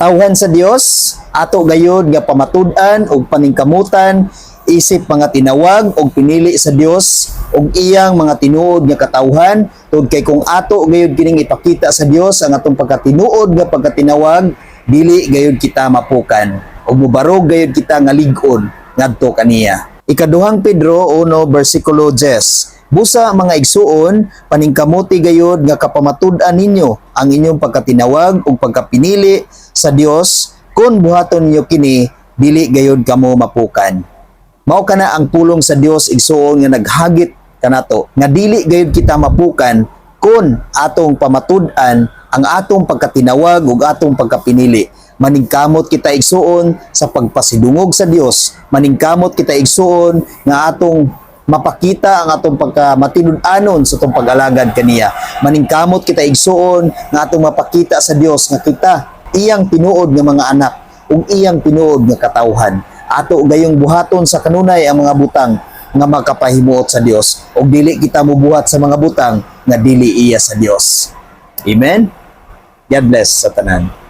katawhan sa Dios ato gayud nga pamatud-an ug paningkamutan isip mga tinawag og pinili sa Dios ug iyang mga tinuod nga katawhan. Tungod kay kung ato gayud kining ipakita sa Dios ang atong pagkatinuod nga pagkatinawag dili gayud kita mapukan. Ug mubarog gayud kita nga lig-on ngadto kaniya. Ikaduhang Pedro 1 bersikulo 10 Busa mga igsuon, paningkamuti gayud nga kapamatud-an ninyo ang inyong pagkatinawag ug pagkapinili sa Dios kung buhaton ninyo kini dili gayud kamo mapukan. Mao kana ang pulong sa Dios igsuon nga naghagit kanato nga dili gayud kita mapukan kun atong pamatud-an ang atong pagkatinawag ug atong pagkapinili. Maningkamot kita igsuon sa pagpasidungog sa Dios. Maningkamot kita igsuon nga atong mapakita ang atong pagkamatinud-anon sa atong pag-alagad kaniya. Maningkamot kita igsuon nga atong mapakita sa Dios nga kita iyang tinuod nga mga anak ug iyang tinuod nga katawhan. Ato gayong buhaton sa kanunay ang mga butang nga makapahimuot sa Dios ug dili kita mubuhat sa mga butang nga dili iya sa Dios. Amen. God bless sa tanan.